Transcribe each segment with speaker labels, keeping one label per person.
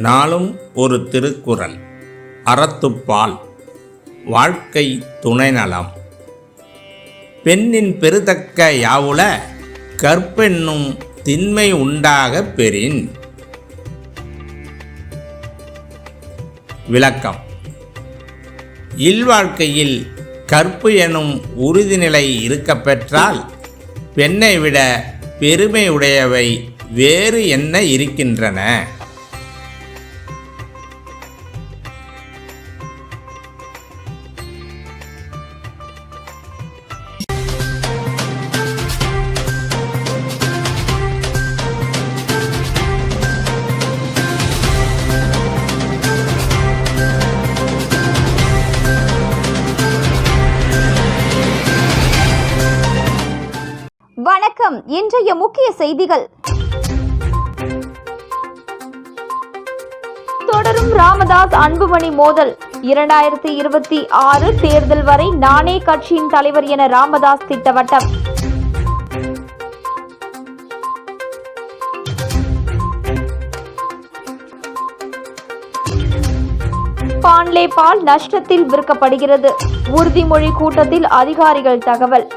Speaker 1: நாளும் ஒரு திருக்குறள். அறத்துப்பால் வாழ்க்கை துணைநலம் பெண்ணின் பெருதக்க யாவுல கற்பென்னும் திண்மை உண்டாகப் பெறின். விளக்கம். இல்வாழ்க்கையில் கற்பு எனும் உறுதிநிலை இருக்கப் பெற்றால் பெண்ணை விட பெருமை உடையவை வேறு என்ன இருக்கின்றன?
Speaker 2: இன்றைய முக்கிய செய்திகள். தொடரும் ராமதாஸ் அன்புமணி மோதல். இரண்டாயிரத்தி இருபத்தி ஆறு தேர்தல் வரை நானே கட்சியின் தலைவர் என ராமதாஸ் திட்டவட்டம். பான்லே பால் நஷ்டத்தில் விற்கப்படுகிறது. உறுதிமொழி கூட்டத்தில் அதிகாரிகள் தகவல்.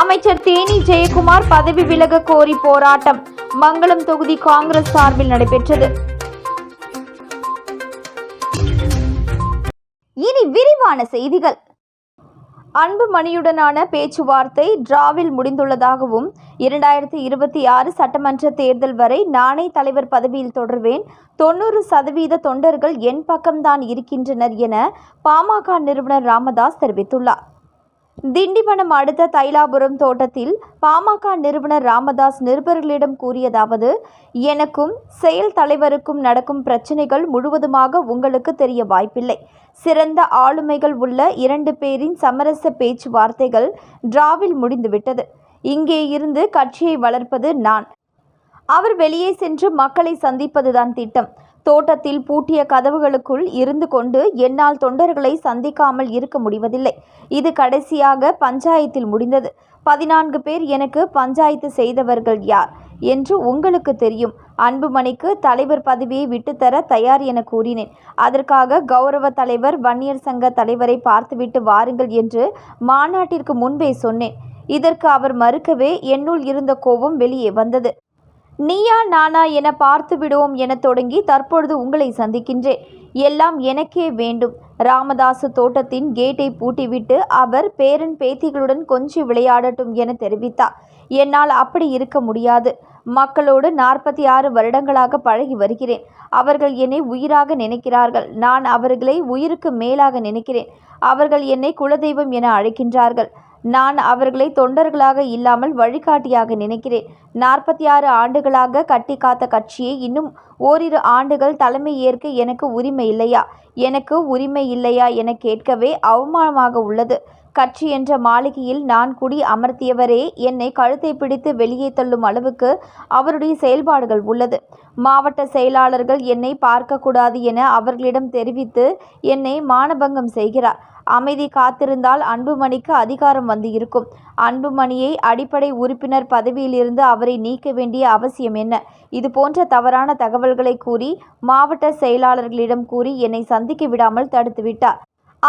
Speaker 2: அமைச்சர் தேனி ஜெயக்குமார் பதவி விலக கோரி போராட்டம். மங்களம் தொகுதி காங்கிரஸ் சார்பில் நடைபெற்றது. இனி விரிவான செய்திகள். அன்புமணியுடனான பேச்சுவார்த்தை டிராவில் முடிந்துள்ளதாகவும் இரண்டாயிரத்தி இருபத்தி ஆறு சட்டமன்ற தேர்தல் வரை நானே தலைவர் பதவியில் தொடர்வேன். தொண்ணூறு சதவீத தொண்டர்கள் என் பக்கம்தான் இருக்கின்றனர் என பாமக நிறுவனர் ராமதாஸ் தெரிவித்துள்ளார். திண்டிவனம் அடுத்த தைலாபுரம் தோட்டத்தில் பாமக நிறுவனர் ராமதாஸ் நிருபர்களிடம் கூறியதாவது எனக்கும் செயல் தலைவருக்கும் நடக்கும் பிரச்சனைகள் முழுவதுமாக உங்களுக்கு தெரிய வாய்ப்பில்லை. சிறந்த ஆளுமைகள் உள்ள இரண்டு பேரின் சமரச பேச்சுவார்த்தைகள் டிராவில் முடிந்துவிட்டது. இங்கே இருந்து கட்சியை வளர்ப்பது நான். அவர் வெளியே சென்று மக்களை சந்திப்பதுதான் திட்டம். தோட்டத்தில் பூட்டிய கதவுகளுக்குள் இருந்து கொண்டு என்னால் தொண்டர்களை சந்திக்காமல் இருக்க முடிவதில்லை. இது கடைசியாக பஞ்சாயத்தில் முடிந்தது. பதினான்கு பேர் எனக்கு பஞ்சாயத்து செய்தவர்கள் யார் என்று உங்களுக்கு தெரியும். அன்புமணிக்கு தலைவர் பதவியை விட்டுத்தர தயார் என கூறினேன். அதற்காக கௌரவ தலைவர் வன்னியர் சங்க தலைவரை பார்த்துவிட்டு வாருங்கள் என்று மாநாட்டிற்கு முன்பே சொன்னேன். இதற்கு அவர் மறுக்கவே என்னுள் இருந்த கோபம் வெளியே வந்தது. நீயா நானா என பார்த்து விடுவோம் என தொடங்கி தற்பொழுது உங்களை சந்திக்கின்றேன். எல்லாம் எனக்கே வேண்டும். ராமதாசு தோட்டத்தின் கேட்டை பூட்டிவிட்டு அவர் பேரன் பேத்திகளுடன் கொஞ்சி விளையாடட்டும் என தெரிவித்தார். என்னால் அப்படி இருக்க முடியாது. மக்களோடு நாற்பத்தி ஆறு வருடங்களாக பழகி வருகிறேன். அவர்கள் என்னை உயிராக நினைக்கிறார்கள். நான் அவர்களை உயிருக்கு மேலாக நினைக்கிறேன். அவர்கள் என்னை குலதெய்வம் என அழைக்கின்றார்கள். நான் அவர்களை தொண்டர்களாக இல்லாமல் வழிகாட்டியாக நினைக்கிறேன். நாற்பத்தி ஆறு ஆண்டுகளாக கட்டி காத்த கட்சியை இன்னும் ஓரிரு ஆண்டுகள் தலைமை ஏற்க எனக்கு உரிமை இல்லையா? எனக்கு உரிமை இல்லையா என கேட்கவே அவமானமாக உள்ளது. கட்சி என்ற மாளிகையில் நான் குடி அமர்த்தியவரே என்னை கழுத்தை பிடித்து வெளியே தள்ளும் அளவுக்கு அவருடைய செயல்பாடுகள் உள்ளது. மாவட்ட செயலாளர்கள் என்னை பார்க்கக்கூடாது என அவர்களிடம் தெரிவித்து என்னை மானபங்கம் செய்கிறார். அமைதி காத்திருந்தால் அன்புமணிக்கு அதிகாரம் வந்து இருக்கும் அன்புமணியை அடிப்படை உறுப்பினர் பதவியிலிருந்து அவரை நீக்க வேண்டிய அவசியம் என்ன? இது போன்ற தவறான தகவல்களை கூறி மாவட்ட செயலாளர்களிடம் கூறி என்னை சந்திக்க விடாமல் தடுத்துவிட்டார்.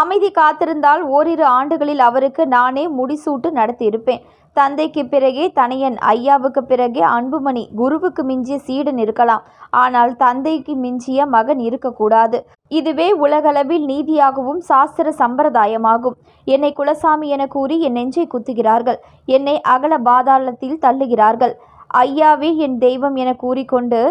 Speaker 2: அமைதி காத்திருந்தால் ஓரிரு ஆண்டுகளில் அவருக்கு நானே முடிசூட்டு நடத்தியிருப்பேன். தந்தைக்கு பிறகே தனையன் ஐயாவுக்கு பிறகே அன்புமணி குருவுக்கு மிஞ்சிய சீடன் இருக்கலாம். ஆனால் தந்தைக்கு மிஞ்சிய மகன் இருக்கக்கூடாது. இதுவே உலகளவில் நீதியாகவும் சாஸ்திர சம்பிரதாயமாகும். என்னை குலசாமி என கூறி என் நெஞ்சை குத்துகிறார்கள். என்னை அகல பாதாளத்தில் தள்ளுகிறார்கள். ஐயாவே என் தெய்வம் என கூறிக்கொண்டு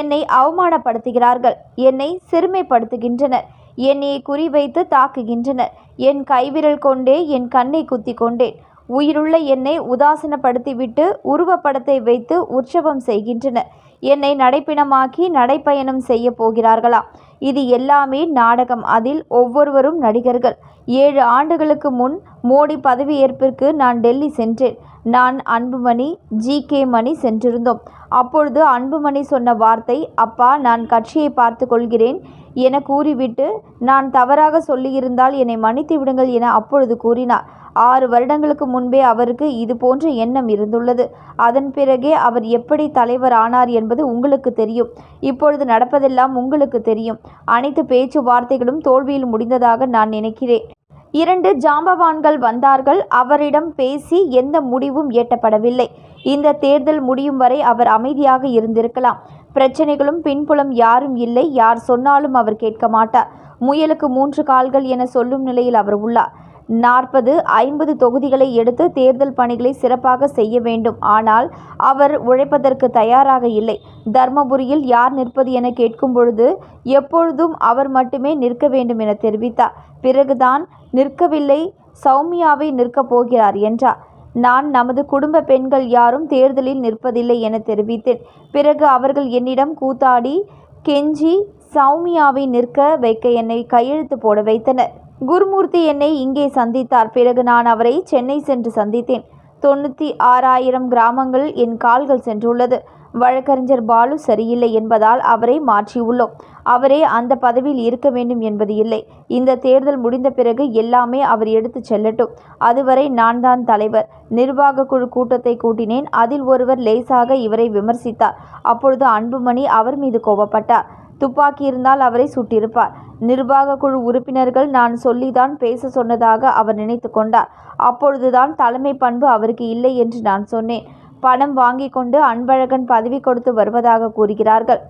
Speaker 2: என்னை அவமானப்படுத்துகிறார்கள். என்னை சிறுமைப்படுத்துகின்றனர். என்னை குறிவைத்து தாக்குகின்றனர். என் கைவிரல் கொண்டே என் கண்ணை குத்தி கொண்டேன் உயிருள்ள என்னை உதாசீனப்படுத்திவிட்டு உருவப்படத்தை வைத்து உற்சவம் செய்கின்றனர். என்னை நடைப்பிணமாக்கி நடைப்பயணம் செய்ய போகிறார்களா இது எல்லாமே நாடகம். அதில் ஒவ்வொருவரும் நடிகர்கள். ஏழு ஆண்டுகளுக்கு முன் மோடி பதவியேற்பிற்கு நான் டெல்லி சென்றேன். நான் அன்புமணி ஜி. கே. மணி சென்றிருந்தோம். அப்பொழுது அன்புமணி சொன்ன வார்த்தை அப்பா நான் கட்சியை பார்த்து கொள்கிறேன். என கூறிவிட்டு நான் தவறாக சொல்லியிருந்தால் என்னை மன்னித்து விடுங்கள் என அப்பொழுது கூறினார். ஆறு வருடங்களுக்கு முன்பே அவருக்கு இது போன்ற எண்ணம் இருந்துள்ளது. அதன் பிறகே அவர் எப்படி தலைவர் ஆனார் என்பது உங்களுக்கு தெரியும். இப்பொழுது நடப்பதெல்லாம் உங்களுக்கு தெரியும். அனைத்து பேச்சுவார்த்தைகளும் தோல்வியில் முடிந்ததாக நான் நினைக்கிறேன். இரண்டு ஜாம்பவான்கள் வந்தார்கள். அவரிடம் பேசி எந்த முடிவும் எட்டப்படவில்லை. இந்த தேர்தல் முடியும் வரை அவர் அமைதியாக இருந்திருக்கலாம். பிரச்சனைகளும் பின்புலம் யாரும் இல்லை. யார் சொன்னாலும் அவர் கேட்க மாட்டார். முயலுக்கு மூன்று கால்கள் என சொல்லும் நிலையில் அவர் உள்ளார். நாற்பது ஐம்பது தொகுதிகளை எடுத்து தேர்தல் பணிகளை சிறப்பாக செய்ய வேண்டும். ஆனால் அவர் உழைப்பதற்கு தயாராக இல்லை. தர்மபுரியில் யார் நிற்பது என கேட்கும் பொழுது எப்பொழுதும் அவர் மட்டுமே நிற்க வேண்டும் என தெரிவித்தார். பிறகுதான் நிற்கவில்லை சௌமியாவை நிற்கப் போகிறார் என்றார். நான் நமது குடும்ப பெண்கள் யாரும் தேர்தலில் நிற்பதில்லை என தெரிவித்தேன். பிறகு அவர்கள் என்னிடம் கூத்தாடி கெஞ்சி சௌமியாவை நிற்க வைக்க என்னை கையெழுத்து போட வைத்தனர். குருமூர்த்தி என்னை இங்கே சந்தித்தார். பிறகு நான் அவரை சென்னை சென்று சந்தித்தேன். தொண்ணூற்றி ஆறாயிரம் கிராமங்கள் என் கால்கள் சென்றுள்ளது. வழக்கறிஞர் பாலு சரியில்லை என்பதால் அவரை மாற்றியுள்ளோம். அவரே அந்த பதவியில் இருக்க வேண்டும் என்பது இல்லை. இந்த தேர்தல் முடிந்த பிறகு எல்லாமே அவர் எடுத்துச் செல்லட்டும். அதுவரை நான் தான் தலைவர். நிர்வாக குழு கூட்டத்தை கூட்டினேன். அதில் ஒருவர் லேசாக இவரை விமர்சித்தார். அப்பொழுது அன்புமணி அவர் மீது கோபப்பட்டார். துப்பாக்கி இருந்தால் அவரை சுட்டிருப்பார். நிர்வாக குழு உறுப்பினர்கள் நான் சொல்லிதான் பேச சொன்னதாக அவர் நினைத்து கொண்டார். அப்பொழுதுதான் தலைமை பண்பு அவருக்கு இல்லை என்று நான் சொன்னேன். பணம் வாங்கி கொண்டு அன்பழகன் பதவி கொடுத்து வருவதாக கூறுகிறார்கள்.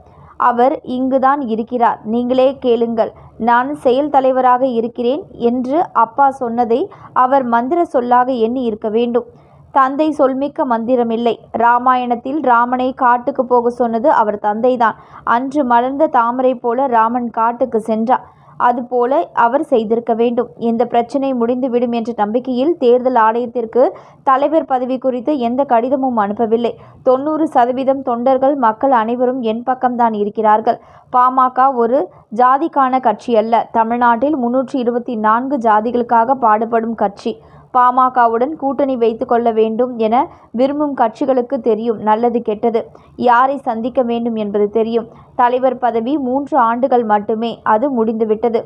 Speaker 2: அவர் இங்குதான் இருக்கிறார். நீங்களே கேளுங்கள். நான் செயல் தலைவராக இருக்கிறேன் என்று அப்பா சொன்னதை அவர் மந்திர சொல்லாக எண்ணி இருக்க வேண்டும். தந்தை சொல்மிக்க மந்திரமில்லை. ராமாயணத்தில் ராமனை காட்டுக்கு போக சொன்னது அவர் தந்தைதான். அன்று மலர்ந்த தாமரை போல ராமன் காட்டுக்கு சென்றார். அதுபோல அவர் செய்திருக்க வேண்டும். இந்த பிரச்சனை முடிந்துவிடும் என்ற நம்பிக்கையில் தேர்தல் ஆணையத்திற்கு தலைவர் பதவி குறித்து எந்த கடிதமும் அனுப்பவில்லை. தொண்ணூறு சதவீதம் தொண்டர்கள் மக்கள் அனைவரும் என் பக்கம்தான் இருக்கிறார்கள். பாமக ஒரு ஜாதிக்கான கட்சி அல்ல. தமிழ்நாட்டில் முன்னூற்றி இருபத்தி நான்கு ஜாதிகளுக்காக பாடுபடும் கட்சி. பாமகவுடன் கூட்டணி வைத்து கொள்ள வேண்டும் என விரும்பும் கட்சிகளுக்கு தெரியும். நல்லது கெட்டது. யாரை சந்திக்க வேண்டும் என்பது தெரியும். தலைவர் பதவி மூன்று ஆண்டுகள் மட்டுமே. அது முடிந்துவிட்டது.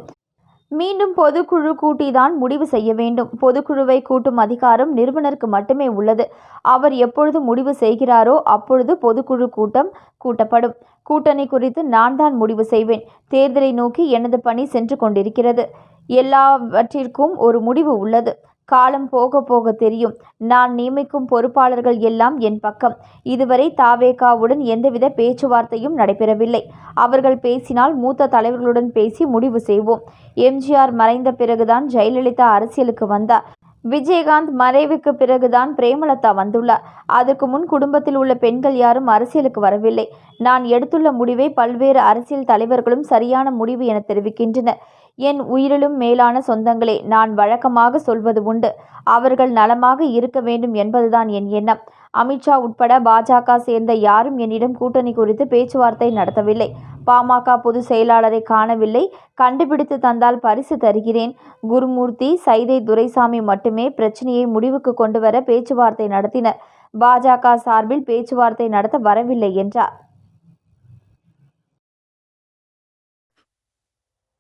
Speaker 2: மீண்டும் பொதுக்குழு கூட்டிதான் முடிவு செய்ய வேண்டும். பொதுக்குழுவை கூட்டும் அதிகாரம் நிறுவனருக்கு மட்டுமே உள்ளது. அவர் எப்பொழுது முடிவு செய்கிறாரோ அப்பொழுது பொதுக்குழு கூட்டம் கூட்டப்படும். கூட்டணி குறித்து நான் தான் முடிவு செய்வேன். தேர்தலை நோக்கி எனது பணி சென்று கொண்டிருக்கிறது. எல்லாவற்றிற்கும் ஒரு முடிவு உள்ளது. காலம் போக போக தெரியும். நான் நியமிக்கும் பொறுப்பாளர்கள் எல்லாம் என் பக்கம். இதுவரை தாவேகாவுடன் எந்தவித பேச்சுவார்த்தையும் நடைபெறவில்லை. அவர்கள் பேசினால் மூத்த தலைவர்களுடன் பேசி முடிவு செய்வோம். எம்ஜிஆர் மறைந்த பிறகுதான் ஜெயலலிதா அரசியலுக்கு வந்தார். விஜயகாந்த் மறைவுக்கு பிறகுதான் பிரேமலதா வந்துள்ளார். அதற்கு முன் குடும்பத்தில் உள்ள பெண்கள் யாரும் அரசியலுக்கு வரவில்லை. நான் எடுத்துள்ள முடிவை பல்வேறு அரசியல் தலைவர்களும் சரியான முடிவு என தெரிவிக்கின்றனர். என் உயிரிலும் மேலான சொந்தங்களே நான் வழக்கமாக சொல்வது உண்டு. அவர்கள் நலமாக இருக்க வேண்டும் என்பதுதான் என் எண்ணம். அமித்ஷா உட்பட பாஜக சேர்ந்த யாரும் என்னிடம் கூட்டணி குறித்து பேச்சுவார்த்தை நடத்தவில்லை. பாமக பொதுச் செயலாளரை காணவில்லை. கண்டுபிடித்து தந்தால் பரிசு தருகிறேன். குருமூர்த்தி சைதை துரைசாமி மட்டுமே பிரச்சனையை முடிவுக்கு கொண்டு வர பேச்சுவார்த்தை நடத்தினர். பாஜக சார்பில் பேச்சுவார்த்தை நடத்த வரவில்லை என்றார்.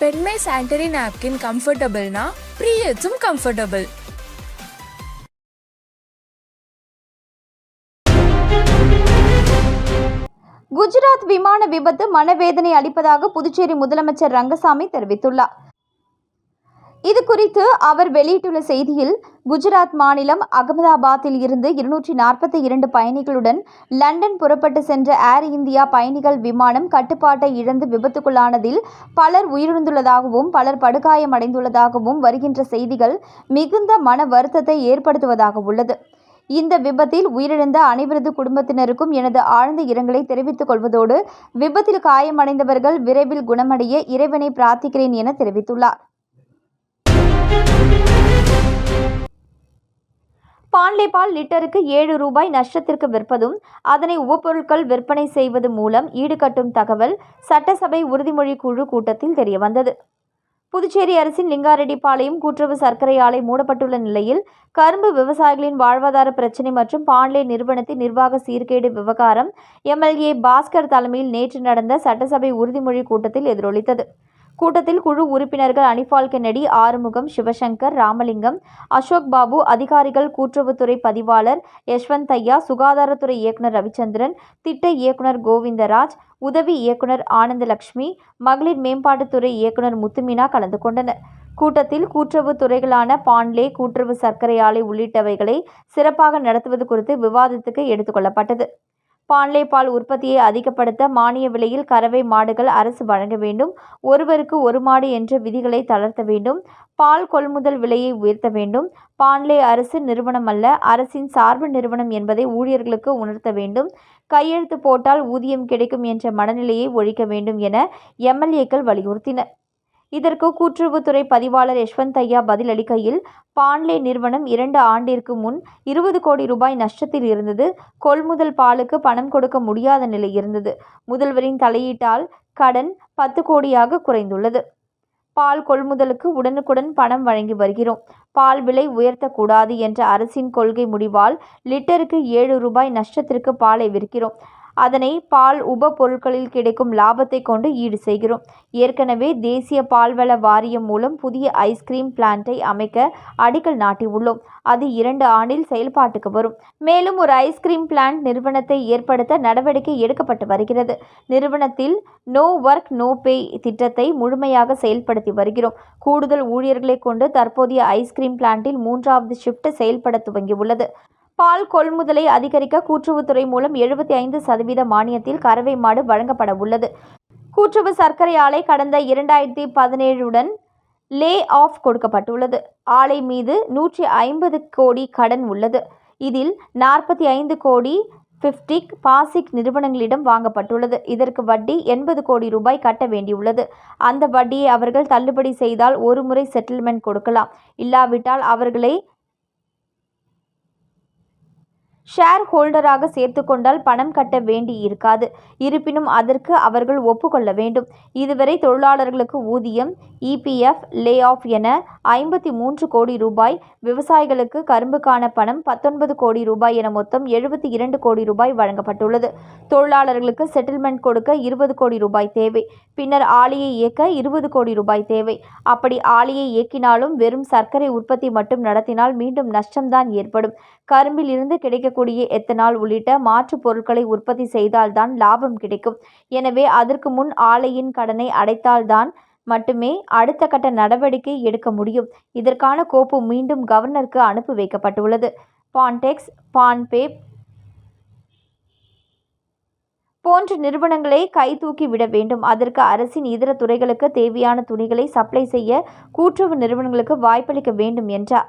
Speaker 3: பெண்மை சானிட்டரி நாப்கின் கம்ஃபர்டபுள்னா ப்ரீயட்ஸும் கம்ஃபர்டபுள்
Speaker 2: குஜராத் விமான விபத்து மனவேதனை அளிப்பதாக புதுச்சேரி முதலமைச்சர் ரங்கசாமி தெரிவித்துள்ளார். இது குறித்து அவர் வெளியிட்டுள்ள செய்தியில் குஜராத் மாநிலம் அகமதாபாத்தில் இருந்து இருநூற்றி நாற்பத்தி இரண்டு பயணிகளுடன் லண்டன் புறப்பட்டு சென்ற ஏர் இந்தியா பயணிகள் விமானம் கட்டுப்பாட்டை இழந்து விபத்துக்குள்ளானதில் பலர் உயிரிழந்துள்ளதாகவும் பலர் படுகாயமடைந்துள்ளதாகவும் வருகின்ற செய்திகள் மிகுந்த மன வருத்தத்தை ஏற்படுத்துவதாக உள்ளது. இந்த விபத்தில் உயிரிழந்த அனைவரது குடும்பத்தினருக்கும் எனது ஆழ்ந்த இரங்கலை தெரிவித்துக் கொள்வதோடு விபத்தில் காயமடைந்தவர்கள் விரைவில் குணமடைய இறைவனை பிரார்த்திக்கிறேன் என தெரிவித்துள்ளார். பாண்லே பால் லிட்டருக்கு ஏழு ரூபாய் நஷ்டத்திற்கு விற்பதும் அதனை உபப்பொருட்கள் விற்பனை செய்வது மூலம் ஈடுகட்டும் தகவல் சட்டசபை உறுதிமொழி குழு கூட்டத்தில் தெரியவந்தது. புதுச்சேரி அரசின் லிங்காரெட்டிப்பாளையம் கூட்டுறவு சர்க்கரை ஆலை மூடப்பட்டுள்ள நிலையில் கரும்பு விவசாயிகளின் வாழ்வாதார பிரச்சினை மற்றும் பாண்லே நிறுவனத்தின் நிர்வாக சீர்கேடு விவகாரம் எம்எல்ஏ பாஸ்கர் தலைமையில் நேற்று நடந்த சட்டசபை உறுதிமொழி கூட்டத்தில் எதிரொலித்தது. கூட்டத்தில் குழு உறுப்பினர்கள் அனிபால் கென்னடி ஆறுமுகம் சிவசங்கர் ராமலிங்கம் அசோக் பாபு அதிகாரிகள் கூட்டுறவுத்துறை பதிவாளர் யஷ்வந்த் ஐயா சுகாதாரத்துறை இயக்குனர் ரவிச்சந்திரன் திட்ட இயக்குனர் கோவிந்தராஜ் உதவி இயக்குனர் ஆனந்தலட்சுமி மகளிர் மேம்பாட்டுத்துறை இயக்குனர் முத்துமீனா கலந்து கொண்டனர். கூட்டத்தில் கூட்டுறவு துறைகளான பாண்லே கூட்டுறவு சர்க்கரை ஆலை உள்ளிட்டவைகளை சிறப்பாக நடத்துவது குறித்து விவாதத்துக்கு எடுத்துக்கொள்ளப்பட்டது பாண்லே பால் உற்பத்தியை அதிகப்படுத்த மானிய விலையில் கறவை மாடுகள் அரசு வழங்க வேண்டும். ஒருவருக்கு ஒரு மாடு என்ற விதிகளை தளர்த்த வேண்டும். பால் கொள்முதல் விலையை உயர்த்த வேண்டும். பாண்லே அரசு நிறுவனம் அல்ல அரசின் சார்பு நிறுவனம் என்பதை ஊழியர்களுக்கு உணர்த்த வேண்டும். கையெழுத்து போட்டால் ஊதியம் கிடைக்கும் என்ற மனநிலையை ஒழிக்க வேண்டும் என எம்எல்ஏக்கள் வலியுறுத்தினர். இதற்கு கூட்டுறவுத்துறை பதிவாளர் யஷ்வந்த் ஐயா பதிலளிக்கையில் பாண்லே நிறுவனம் இரண்டு ஆண்டிற்கு முன் இருபது கோடி ரூபாய் நஷ்டத்தில் இருந்தது. கொள்முதல் பாலுக்கு பணம் கொடுக்க முடியாத நிலை இருந்தது. முதல்வரின் தலையீட்டால் கடன் பத்து கோடியாக குறைந்துள்ளது. பால் கொள்முதலுக்கு உடனுக்குடன் பணம் வழங்கி வருகிறோம். பால் விலை உயர்த்தக்கூடாது என்ற அரசின் கொள்கை முடிவால் லிட்டருக்கு ஏழு ரூபாய் நஷ்டத்திற்கு பாலை விற்கிறோம். அதனை பால் உப பொருட்களில் கிடைக்கும் லாபத்தை கொண்டு ஈடு செய்கிறோம். ஏற்கனவே தேசிய பால்வள வாரியம் மூலம் புதிய ஐஸ்கிரீம் பிளான்ட்டை அமைக்க அடிக்கல் நாட்டியுள்ளோம். அது இரண்டு ஆண்டில் செயல்பாட்டுக்கு வரும். மேலும் ஒரு ஐஸ்கிரீம் பிளான்ட் நிறுவனத்தை ஏற்படுத்த நடவடிக்கை எடுக்கப்பட்டு வருகிறது. நிறுவனத்தில் நோ ஒர்க் நோ பே திட்டத்தை முழுமையாக செயல்படுத்தி வருகிறோம். கூடுதல் ஊழியர்களை கொண்டு தற்போதைய ஐஸ்கிரீம் பிளான்ட்டில் மூன்றாவது ஷிப்ட் செயல்பட துவங்கியுள்ளது. பால் கொள்முதலை அதிகரிக்க கூட்டுறவுத்துறை மூலம் எழுபத்தி ஐந்து சதவீத மானியத்தில் கறவை மாடு வழங்கப்பட உள்ளது. கூட்டுறவு சர்க்கரை ஆலை கடந்த இரண்டாயிரத்தி பதினேழுடன் லே ஆஃப் கொடுக்கப்பட்டுள்ளது. ஆலை மீது நூற்றி ஐம்பது கோடி கடன் உள்ளது. இதில் நாற்பத்தி ஐந்து கோடி பிப்டிக் பாசிக் நிறுவனங்களிடம் வாங்கப்பட்டுள்ளது. இதற்கு வட்டி எண்பது கோடி ரூபாய் கட்ட வேண்டியுள்ளது. அந்த வட்டியை அவர்கள் தள்ளுபடி செய்தால் ஒரு முறை செட்டில்மெண்ட் கொடுக்கலாம். இல்லாவிட்டால் அவர்களை ஷேர் ஹோல்டராக சேர்த்து கொண்டால் பணம் கட்ட வேண்டி இருக்காது. இருப்பினும் அதற்கு அவர்கள் ஒப்புக்கொள்ள வேண்டும். இதுவரை தொழிலாளர்களுக்கு ஊதியம் இபிஎஃப் லே ஆஃப் என ஐம்பத்தி மூன்று கோடி ரூபாய் விவசாயிகளுக்கு கரும்புக்கான பணம் பத்தொன்பது கோடி ரூபாய் என மொத்தம் எழுபத்தி இரண்டு கோடி ரூபாய் வழங்கப்பட்டுள்ளது. தொழிலாளர்களுக்கு செட்டில்மெண்ட் கொடுக்க இருபது கோடி ரூபாய் தேவை. பின்னர் ஆலையை இயக்க இருபது கோடி ரூபாய் தேவை. அப்படி ஆலையை இயக்கினாலும் வெறும் சர்க்கரை உற்பத்தி மட்டும் நடத்தினால் மீண்டும் நஷ்டம்தான் ஏற்படும். கரும்பில் இருந்து கிடைக்கக்கூடிய எத்தனால் உள்ளிட்ட மாற்றுப் பொருட்களை உற்பத்தி செய்தால்தான் லாபம் கிடைக்கும். எனவே அதற்கு முன் ஆலையின் கடனை அடைத்தால்தான் மட்டுமே அடுத்த கட்ட நடவடிக்கை எடுக்க முடியும். இதற்கான கோப்பு மீண்டும் கவர்னருக்கு அனுப்பி வைக்கப்பட்டுள்ளது. பான்டெக்ஸ் பான்பே போன்ற நிறுவனங்களை கை தூக்கி விட வேண்டும். அதற்கு அரசின் இதர துறைகளுக்கு தேவையான துணிகளை சப்ளை செய்ய கூட்டுறவு நிறுவனங்களுக்கு வாய்ப்பளிக்க வேண்டும் என்றார்.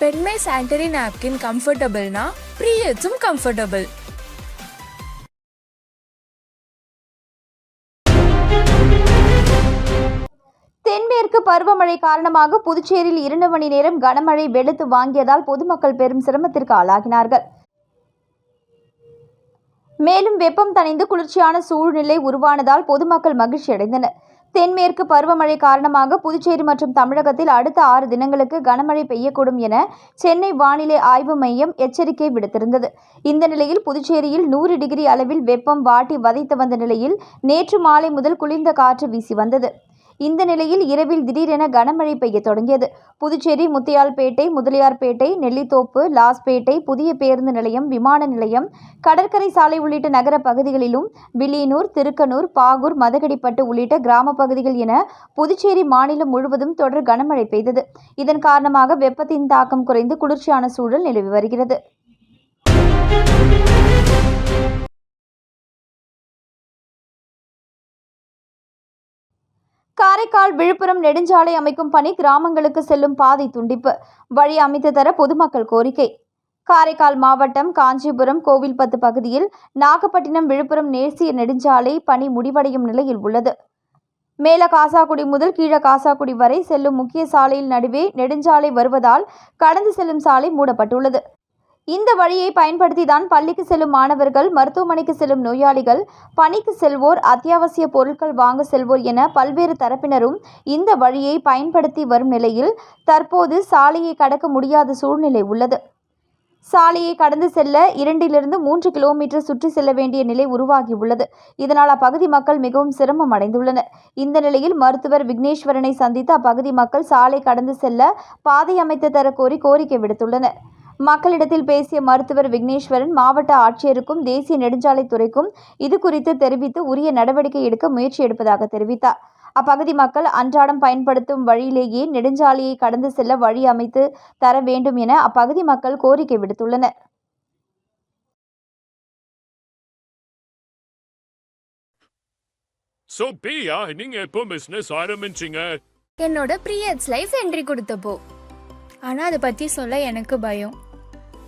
Speaker 3: பெண்மை சானிட்டரி நாப்கின் கம்ஃபர்டபுள்னா ப்ரீயட்ஸும் கம்ஃபர்டபுள்
Speaker 2: தென்மேற்கு பருவமழை காரணமாக புதுச்சேரியில் இரண்டு மணி நேரம் கனமழை வெளுத்து வாங்கியதால் பொதுமக்கள் பெரும் சிரமத்திற்கு ஆளாகினார்கள். மேலும் வெப்பம் தணிந்து குளிர்ச்சியான சூழ்நிலை உருவானதால் பொதுமக்கள் மகிழ்ச்சி அடைந்தனர் தென்மேற்கு பருவமழை காரணமாக புதுச்சேரி மற்றும் தமிழகத்தில் அடுத்த ஆறு தினங்களுக்கு கனமழை பெய்யக்கூடும் என சென்னை வானிலை ஆய்வு மையம் எச்சரிக்கை விடுத்திருந்தது. இந்த நிலையில் புதுச்சேரியில் நூறு டிகிரி அளவில் வெப்பம் வாட்டி வதைத்து வந்த நிலையில் நேற்று மாலை முதல் குளிர்ந்த காற்று வீசி வந்தது. இந்த நிலையில் இரவில் திடீரென கனமழை பெய்ய தொடங்கியது. புதுச்சேரி முத்தியால்பேட்டை முதலியார்பேட்டை நெல்லித்தோப்பு லாஸ்பேட்டை புதிய பேருந்து நிலையம் விமான நிலையம் கடற்கரை சாலை உள்ளிட்ட நகர பகுதிகளிலும் வில்லியனூர் திருக்கனூர் பாகூர் மதகடிப்பட்டு உள்ளிட்ட கிராம பகுதிகள் என புதுச்சேரி மாநிலம் முழுவதும் தொடர் கனமழை பெய்தது. இதன் காரணமாக வெப்பத்தின் தாக்கம் குறைந்து குளிர்ச்சியான சூழல் நிலவி வருகிறது. காரைக்கால் விழுப்புரம் நெடுஞ்சாலை அமைக்கும் பணி கிராமங்களுக்கு செல்லும் பாதை துண்டிப்பு. வழி அமைத்து தர பொதுமக்கள் கோரிக்கை. காரைக்கால் மாவட்டம் காஞ்சிபுரம் கோவில்பத்து பகுதியில் நாகப்பட்டினம் விழுப்புரம் நேர்சிய நெடுஞ்சாலை பணி முடிவடையும் நிலையில் உள்ளது. மேல காசாக்குடி முதல் கீழ காசாக்குடி வரை செல்லும் முக்கிய சாலையில் நடுவே நெடுஞ்சாலை வருவதால் கடந்து செல்லும் சாலை மூடப்பட்டுள்ளது. இந்த வழியை பயன்படுத்தி தான் பள்ளிக்கு செல்லும் மாணவர்கள் மருத்துவமனைக்கு செல்லும் நோயாளிகள் பணிக்கு செல்வோர் அத்தியாவசிய பொருட்கள் வாங்க செல்வோர் என பல்வேறு தரப்பினரும் இந்த வழியை பயன்படுத்தி வரும் நிலையில் தற்போது சாலையை கடக்க முடியாத சூழ்நிலை உள்ளது. சாலையை கடந்து செல்ல இரண்டிலிருந்து மூன்று கிலோமீட்டர் சுற்றி செல்ல வேண்டிய நிலை உருவாகியுள்ளது இதனால் அப்பகுதி மக்கள் மிகவும் சிரமம் அடைந்துள்ளனர். இந்த நிலையில் மருத்துவர் விக்னேஸ்வரனை சந்தித்து அப்பகுதி மக்கள் சாலை கடந்து செல்ல பாதை அமைத்து தர கோரி கோரிக்கை விடுத்துள்ளனர். மக்களிடத்தில் பேசிய மருத்துவர் விக்னேஸ்வரன் மாவட்ட ஆட்சியருக்கும் தேசிய நெடுஞ்சாலைத்துறைக்கும் இது குறித்து தெரிவித்து உரிய நடவடிக்கை எடுக்க முயற்சி எடுப்பதாக தெரிவித்தார். அப்பகுதி மக்கள் அன்றாடம் பயன்படுத்தும் வழியிலேயே நெடுஞ்சாலையை கடந்து செல்ல வழி அமைத்து தர வேண்டும் என அப்பகுதி மக்கள் கோரிக்கை விடுத்துள்ளனர்.
Speaker 4: சோ பிரியா நீங்க எப்போ பிசினஸ் ஆரம்பிச்சீங்க?
Speaker 3: என்னோட ப்ரீயட்ஸ் லைஃப் என்ட்ரி கொடுத்தப்போ. ஆனால் அதை பற்றி சொல்ல எனக்கு பயம்.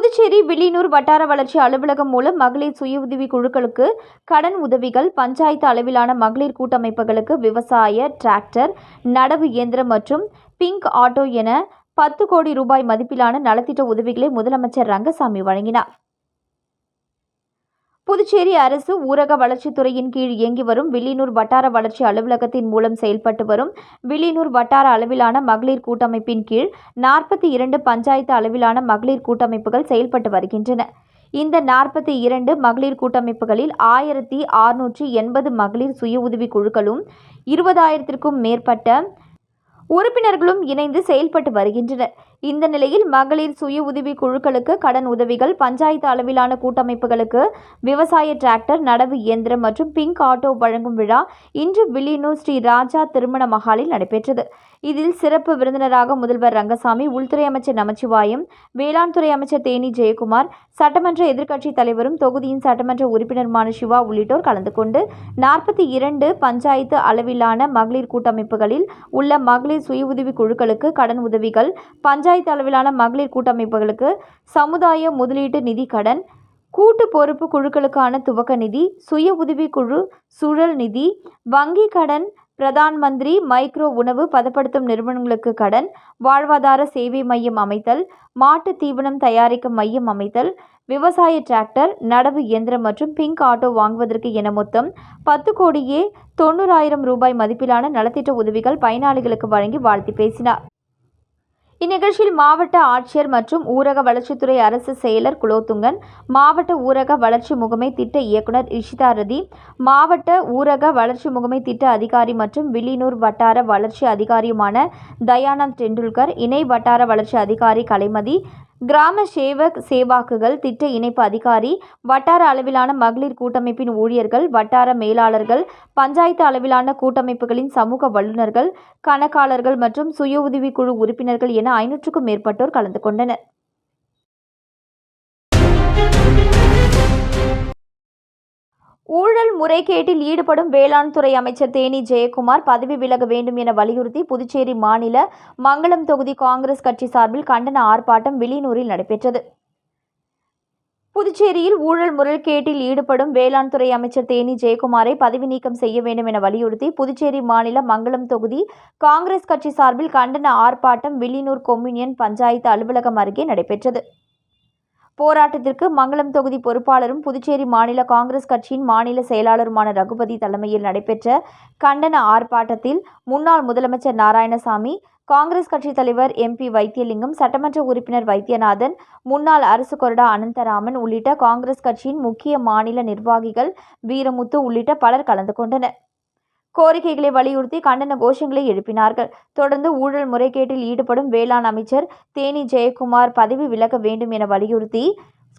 Speaker 2: புதுச்சேரி வில்லியனூர் வட்டார வளர்ச்சி அலுவலகம் மூலம் மகளிர் சுய உதவி குழுக்களுக்கு கடன் உதவிகள் பஞ்சாயத்து அளவிலான மகளிர் கூட்டமைப்புகளுக்கு விவசாய டிராக்டர் நடவு இயந்திரம் மற்றும் பிங்க் ஆட்டோ என பத்து கோடி ரூபாய் மதிப்பிலான நலத்திட்ட உதவிகளை முதலமைச்சர் ரங்கசாமி வழங்கினார். புதுச்சேரி அரசு ஊரக வளர்ச்சித்துறையின் கீழ் இயங்கி வரும் வில்லியனூர் வட்டார வளர்ச்சி அலுவலகத்தின் மூலம் செயல்பட்டு வரும் வில்லியனூர் வட்டார அளவிலான மகளிர் கூட்டமைப்பின் கீழ் நாற்பத்தி இரண்டு பஞ்சாயத்து அளவிலான மகளிர் கூட்டமைப்புகள் செயல்பட்டு வருகின்றன. இந்த நாற்பத்தி இரண்டு மகளிர் கூட்டமைப்புகளில் ஆயிரத்தி ஆறுநூற்றி எண்பது மகளிர் சுய உதவி குழுக்களும் இருபதாயிரத்திற்கும் மேற்பட்ட உறுப்பினர்களும் இணைந்து செயல்பட்டு வருகின்றனர். இந்த நிலையில் மகளிர் சுய உதவி குழுக்களுக்கு கடன் உதவிகள் பஞ்சாயத்து அளவிலான கூட்டமைப்புகளுக்கு விவசாய டிராக்டர் நடவு இயந்திரம் மற்றும் பிங்க் ஆட்டோ வழங்கும் விழா இன்று வில்லியனூர் ஸ்ரீ ராஜா திருமண மஹாலில் நடைபெற்றது. இதில் சிறப்பு விருந்தினராக முதல்வர் ரங்கசாமி உள்துறை அமைச்சர் நமச்சிவாயம் வேளாண் துறை அமைச்சர் தேனி ஜெயக்குமார் சட்டமன்ற எதிர்க்கட்சித் தலைவரும் தொகுதியின் சட்டமன்ற உறுப்பினருமான சிவா உள்ளிட்டோர் கலந்து கொண்டு நாற்பத்தி இரண்டு பஞ்சாயத்து அளவிலான மகளிர் கூட்டமைப்புகளில் உள்ள மகளிர் சுய உதவி குழுக்களுக்கு கடன் உதவிகள் பஞ்சாயத்து அளவிலான மகளிர் கூட்டமைப்புகளுக்கு சமுதாய முதலீட்டு நிதி கடன் கூட்டு பொறுப்பு குழுக்களுக்கான துவக்க நிதி சுய உதவிக்குழு சுழல் நிதி வங்கி கடன் பிரதான் மந்திரி மைக்ரோ உணவு பதப்படுத்தும் நிறுவனங்களுக்கு கடன் வாழ்வாதார சேவை மையம் அமைத்தல் மாட்டு தீவனம் தயாரிக்கும் மையம் அமைத்தல் விவசாய டிராக்டர் நடவு இயந்திரம் மற்றும் பிங்க் ஆட்டோ வாங்குவதற்கு என மொத்தம் பத்து கோடியே தொண்ணூறாயிரம் ரூபாய் மதிப்பிலான நலத்திட்ட உதவிகள் பயனாளிகளுக்கு வழங்கி வாழ்த்தி பேசினார். இந்நிகழ்ச்சியில் மாவட்ட ஆட்சியர் மற்றும் ஊரக வளர்ச்சித்துறை அரசு செயலர் குலோத்துங்கன் மாவட்ட ஊரக வளர்ச்சி முகமை திட்ட இயக்குனர் இஷிதா ரதி மாவட்ட ஊரக வளர்ச்சி முகமை திட்ட அதிகாரி மற்றும் வில்லியனூர் வட்டார வளர்ச்சி அதிகாரியுமான தயானந்த் டெண்டுல்கர் இணை வட்டார வளர்ச்சி அதிகாரி கலைமதி கிராம சேவக் சேவாக்குகள் திட்ட இணைப்பு அதிகாரி வட்டார அளவிலான மகளிர் கூட்டமைப்பின் ஊழியர்கள் வட்டார மேலாளர்கள் பஞ்சாயத்து அளவிலான கூட்டமைப்புகளின் சமூக வல்லுநர்கள் கணக்காளர்கள் மற்றும் சுய உதவிக் குழு உறுப்பினர்கள் என ஐநூற்றுக்கும் மேற்பட்டோர் கலந்து கொண்டனர். ஊழல் முறைகேட்டில் ஈடுபடும் வேளாண் துறை அமைச்சர் தேனி ஜெயக்குமார் பதவி விலக வேண்டும் என வலியுறுத்தி புதுச்சேரி மாநில மங்களம் தொகுதி காங்கிரஸ் கட்சி சார்பில் கண்டன ஆர்ப்பாட்டம் வில்லியனூரில் நடைபெற்றது. புதுச்சேரியில் ஊழல் முறைகேட்டில் ஈடுபடும் வேளாண் துறை அமைச்சர் தேனி ஜெயக்குமாரை பதவி நீக்கம் செய்ய வேண்டும் என வலியுறுத்தி புதுச்சேரி மாநில மங்களம் தொகுதி காங்கிரஸ் கட்சி சார்பில் கண்டன ஆர்ப்பாட்டம் வில்லியனூர் கொம்யூனியன் பஞ்சாயத்து அலுவலகம் அருகே நடைபெற்றது. போராட்டத்திற்கு மங்களம் தொகுதி பொறுப்பாளரும் புதுச்சேரி மாநில காங்கிரஸ் கட்சியின் மாநில செயலாளருமான ரகுபதி தலைமையில் நடைபெற்ற கண்டன ஆர்ப்பாட்டத்தில் முன்னாள் முதலமைச்சர் நாராயணசாமி காங்கிரஸ் கட்சித் தலைவர் எம்பி வைத்தியலிங்கம் சட்டமன்ற உறுப்பினர் வைத்தியநாதன் முன்னாள் அரசு கொறடா அனந்தராமன் உள்ளிட்ட காங்கிரஸ் கட்சியின் முக்கிய மாநில நிர்வாகிகள் வீரமுத்து உள்ளிட்ட பலர் கலந்து கொண்டனர். கோரிக்கைகளை வலியுறுத்தி கண்டன கோஷங்களை எழுப்பினார்கள். தொடர்ந்து ஊழல் முறைகேட்டில் ஈடுபடும் வேளாண் அமைச்சர் தேனி ஜெயக்குமார் பதவி விலக வேண்டும் என வலியுறுத்தி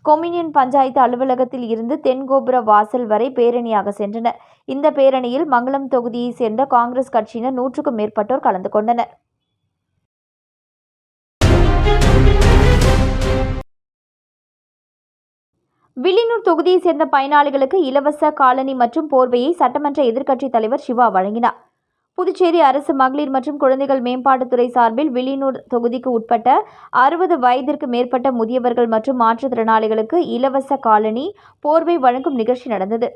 Speaker 2: கொம்யூனியன் பஞ்சாயத்து அலுவலகத்தில் இருந்து தென்கோபுர வாசல் வரை பேரணியாக சென்றனர். இந்த பேரணியில் மங்களம் தொகுதியைச் சேர்ந்த காங்கிரஸ் கட்சியினர் நூற்றுக்கும் மேற்பட்டோர் கலந்து கொண்டனர். வில்லியனூர் தொகுதியைச் சேர்ந்த பயனாளிகளுக்கு இலவச காலனி மற்றும் போர்வையை சட்டமன்ற எதிர்க்கட்சித் தலைவர் சிவா வழங்கினார். புதுச்சேரி அரசு மகளிர் மற்றும் குழந்தைகள் மேம்பாட்டுத்துறை சார்பில் வில்லியனூர் தொகுதிக்கு உட்பட்ட அறுபது வயதிற்கு மேற்பட்ட முதியவர்கள் மற்றும் மாற்றுத்திறனாளிகளுக்கு இலவச காலனி போர்வை வழங்கும் நிகழ்ச்சி நடந்தது.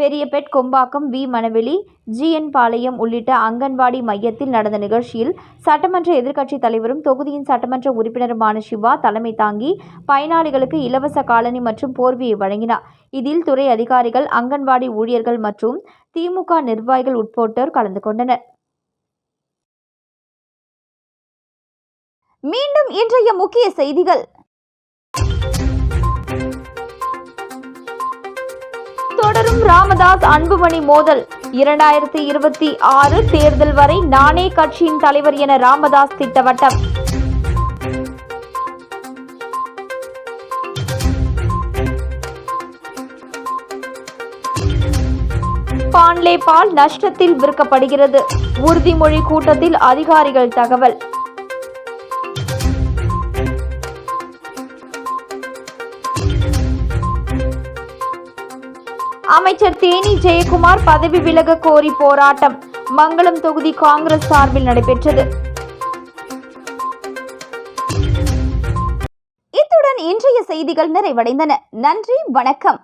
Speaker 2: பெரியபெட் கொம்பாக்கம் வி. மணவெளி ஜிஎன் பாளையம் உள்ளிட்ட அங்கன்வாடி மையத்தில் நடந்த நிகழ்ச்சியில் சட்டமன்ற எதிர்க்கட்சித் தலைவரும் தொகுதியின் சட்டமன்ற உறுப்பினருமான சிவா தலைமை தாங்கி பயனாளிகளுக்கு இலவச காலனி மற்றும் போர்வியை வழங்கினார். இதில் துறை அதிகாரிகள் அங்கன்வாடி ஊழியர்கள் மற்றும் திமுக நிர்வாகிகள் உட்பட்டோர் கலந்து கொண்டனர். மீண்டும் இன்றைய முக்கிய செய்திகள். தொடரும் ராமதாஸ் அன்புமணி மோதல். இரண்டாயிரத்தி இருபத்தி ஆறு தேர்தல் வரை நானே கட்சியின் தலைவர் என ராமதாஸ் திட்டவட்டம். பான்லே பால் நஷ்டத்தில் விற்கப்படுகிறது. உறுதிமொழி கூட்டத்தில் அதிகாரிகள் தகவல். அமைச்சர் தேனி ஜெயக்குமார் பதவி விலக கோரி போராட்டம். மங்களம் தொகுதி காங்கிரஸ் சார்பில் நடைபெற்றது. இத்துடன் இன்றைய செய்திகள் நிறைவடைந்தன. நன்றி வணக்கம்.